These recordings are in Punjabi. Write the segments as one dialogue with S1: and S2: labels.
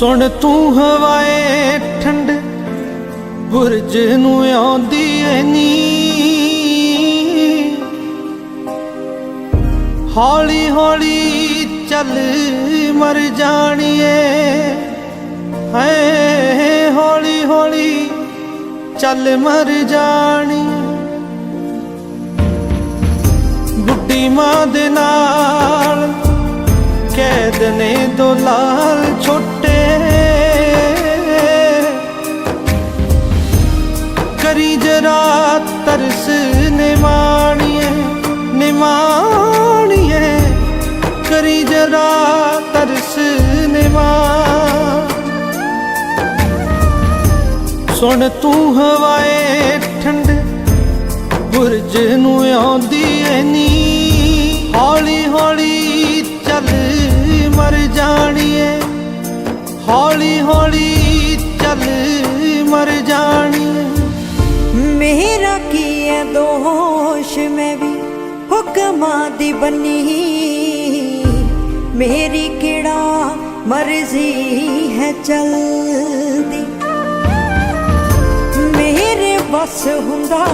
S1: ਸੁਣ ਤੂੰ ਹਵਾਏ ਠੰਡ, ਬੁਰਜ ਨੂੰ ਆਉਂਦੀ ਐ ਨੀ ਹੌਲੀ ਹੌਲੀ ਚੱਲ ਮਰ ਜਾਣੀਏ, ਹੈ, ਹੌਲੀ ਹੌਲੀ ਚੱਲ ਮਰ ਜਾਣੀ। ਬੁੱਢੀ ਮਾਂ ਦੇ ਨਾਲ ਕੈਦ ਨੇ ਦੋ ਲਾਲ ਛੋਟੇ ਸੁਣ ਤੂੰ ਹਵਾਏ ਠੰਡ, ਬੁਰਜ ਨੂੰ ਆਉਂਦੀ ਏ ਨੀ ਹੌਲੀ ਹੌਲੀ ਚੱਲ, ਮਰ ਜਾਣੀ ਜਾਣੀਏ। ਹੌਲੀ ਹੌਲੀ ਚੱਲ, ਮਰ ਜਾਣੀ
S2: ਮੇਰਾ ਕੀ ਹੈ ਦੋਸ਼? ਮੈਂ ਵੀ ਹੁਕਮਾਂ ਦੀ ਬੰਨੀ। ਮੇਰੀ ਕਿਹੜਾ ਮਰਜ਼ੀ ਹੈ ਚਲਦੀ? ਮੇਰੇ ਬਸ ਹੁੰਦਾ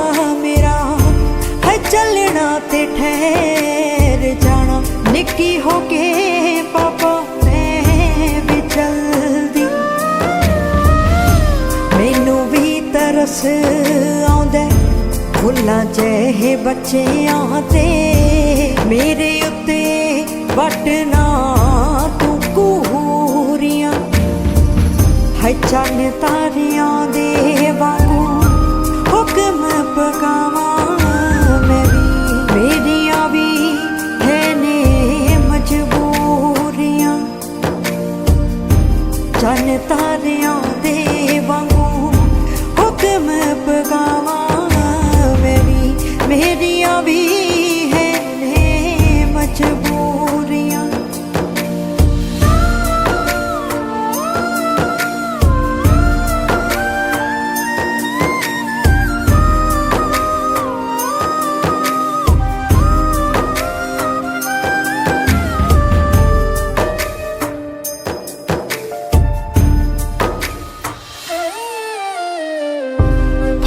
S2: ਮੇਰਾ। ਹੈ ਚੱਲਣਾ ਤੇ ਠਹਿਰ ਜਾਣਾ। ਨਿੱਕੀ ਹੋ ਕੇ ਪਾਪਾ, ਮੈਂ ਵੀ ਚਲਦੀ ਮੈਨੂੰ ਵੀ ਤਰਸ ਆਉਂਦਾ ਫੁੱਲਾਂ ਜਿਹੇ ਬੱਚਿਆਂ ਤੇ। ਮੇਰੇ ਉੱਤੇ ਵਟਣਾ ਤੂੰ ਕੂਰੀਆਂ। ਹੈ ਚੰਨ ਤਾਰਿਆਂ ਦੇ ਵਾ ਪਕਾਵਾਂ ਮੈਂ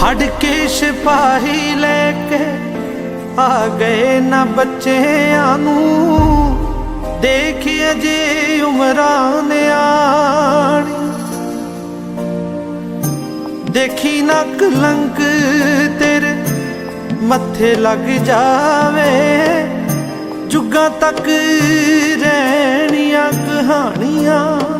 S1: ਫੜ ਕੇ ਸਿਪਾਹੀ ਲੈ ਕੇ ਆ ਗਏ ਨਾ ਬੱਚਿਆਂ ਨੂੰ। ਦੇਖ ਅਜੇ ਉਮਰਾਂ ਨਿਆਣੀ ਦੇਖੀ ਨਾ ਕਲੰਕ ਤੇਰੇ ਮੱਥੇ ਲੱਗ ਜਾਵੇ। ਜੁਗਾਂ ਤੱਕ ਰਹਿਣੀਆਂ ਕਹਾਣੀਆਂ।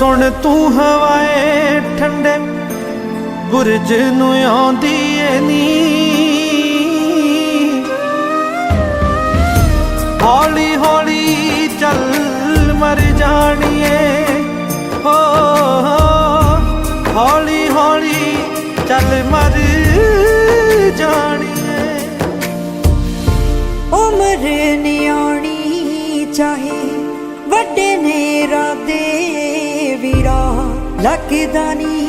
S1: ਸੁਣ ਤੂੰ ਹਵਾਏ ਠੰਡੇ ਬੁਰਜ ਨੂੰ ਆਉਂਦੀ ਏ ਨੀ ਹੌਲੀ ਹੌਲੀ ਚੱਲ ਮਰ ਜਾਣੀਏ। ਹੋ ਹੌਲੀ ਹੌਲੀ ਚੱਲ ਮਰ ਜਾਣੀਏ।
S2: ਉਮਰ ਨਿਆਣੀ ਚਾਹੇ ਵੱਡੇ ਨੇ ਰਾਦੇ ਵੀਰਾ ਲੱਗਦਾ ਨਹੀਂ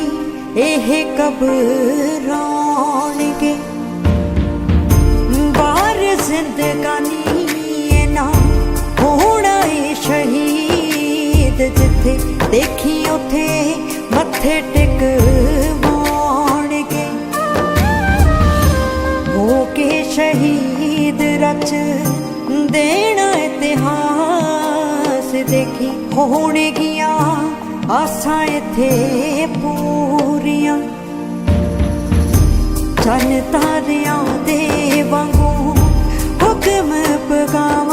S2: ਇਹ ਕਬਰਾਣਗੇ ਬਾਹਰ ਜ਼ਿੰਦਗਾਨੀ ਇਹ ਨਾ ਹੋਣਾ ਏ ਸ਼ਹੀਦ, ਜਿੱਥੇ ਦੇਖੀ ਉਥੇ ਮੱਥੇ ਟਿਕਵਾਉਣਗੇ ਹੋ ਕੇ ਸ਼ਹੀਦ ਰਚ ਦੇਣਾ ਇਤਿਹਾਸ ਦੇਖੀ ਹੋਣਗੀਆਂ। ਆਸਾਂ ਇੱਥੇ ਪੂਰੀਆਂ। ਚੰਨ ਤਾਰਿਆਂ ਦੇ ਵਾਂਗੂ ਹੁਕਮ ਪਗਾਵਾਂ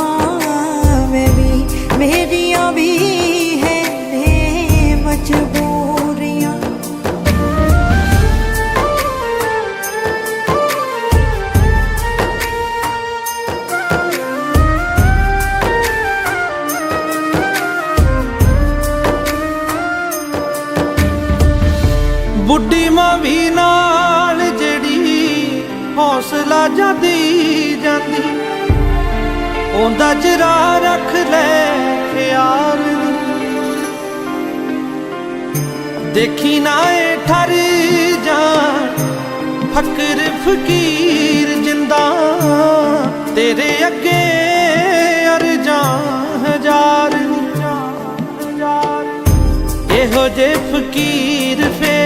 S1: ਬੁੱਢੀ ਮਾਂ ਵੀ ਨਾਲ ਜਿਹੜੀ ਹੌਸਲਾ ਜਾਂਦੀ ਜਾਂਦੀ। ਉਹਦਾ ਜਰਾ ਰੱਖ ਲੈ ਖਿਆਲ ਦੇਖੀ ਨਾ ਏ ਠਰ ਜਾਣ, ਫਕਰ ਫਕੀਰ ਜਿੰਦਾ। ਤੇਰੇ ਅੱਗੇ ਅਰਜਾਂ ਹਜ਼ਾਰ ਇਹੋ ਜੇ ਫਕੀਰ ਫੇਰ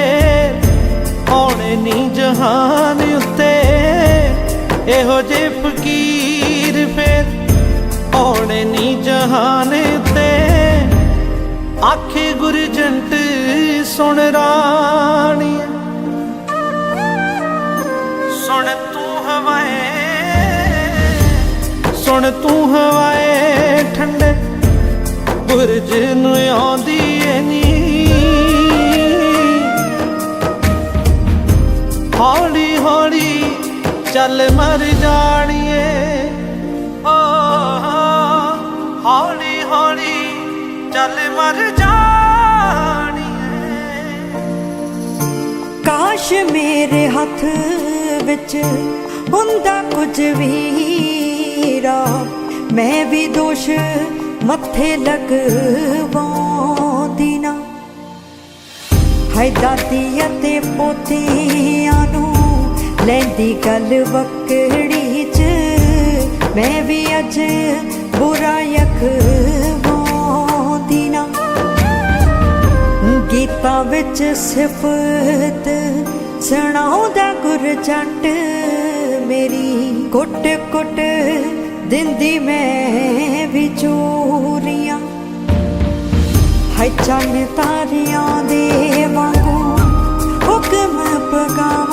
S1: ਆਉਣੇ ਨਹੀਂ ਜਹਾਨ ਉੱਤੇ। ਇਹੋ ਜੇ ਫਕੀਰ ਫੇਰ ਆਉਣੇ ਨਹੀਂ ਜਹਾਨ ਉੱਤੇ। ਆਖੇ ਗੁਰਜੰਟ ਸੁਣ ਰਾਣੀ। ਸੁਣ ਤੂੰ ਹਵਾਏ। ਸੁਣ ਤੂੰ ਹਵਾਏ ਠੰਡੇ। ਗੁਰਜ ਨੂੰ ਆਉਂਦੀ ਚੱਲ ਮਰ ਜਾਣੀਏ। ਓ ਹੌਲੀ ਹੌਲੀ ਚੱਲ ਮਰ ਜਾਣੀਏ।
S2: ਕਾਸ਼ ਮੇਰੇ ਹੱਥ ਵਿੱਚ ਹੁੰਦਾ ਕੁਝ ਵੀਰਾ ਮੈਂ ਵੀ ਦੋਸ਼ ਮੱਥੇ ਲਗਵਾਉਂਦੀ ਨਾ। ਹੈ ਦਾਦੀ ਅਤੇ ਪੋਤਿਆਂ ਨੂੰ ਲੈਂਦੀ ਗੱਲ ਵਕੜੀ ਚ। ਮੈਂ ਵੀ ਅੱਜ ਬੁਰਾ ਯਖਵਾਉਂਦੀ ਨਾ। ਗੀਤਾਂ ਵਿੱਚ ਸਿਫਤ ਸੁਣਾਉਂਦਾ ਗੁਰਜੰਟ ਮੇਰੀ। ਕੁੱਟ ਕੁੱਟ ਦਿੰਦੀ ਮੈਂ ਵੀ ਚੋਰੀਆਂ। ਹੈ ਚੰਨ ਤਾਰਿਆਂ ਦੇ ਵਾਂਗੂ ਹੁਕਮ ਪਗਾਵਾਂ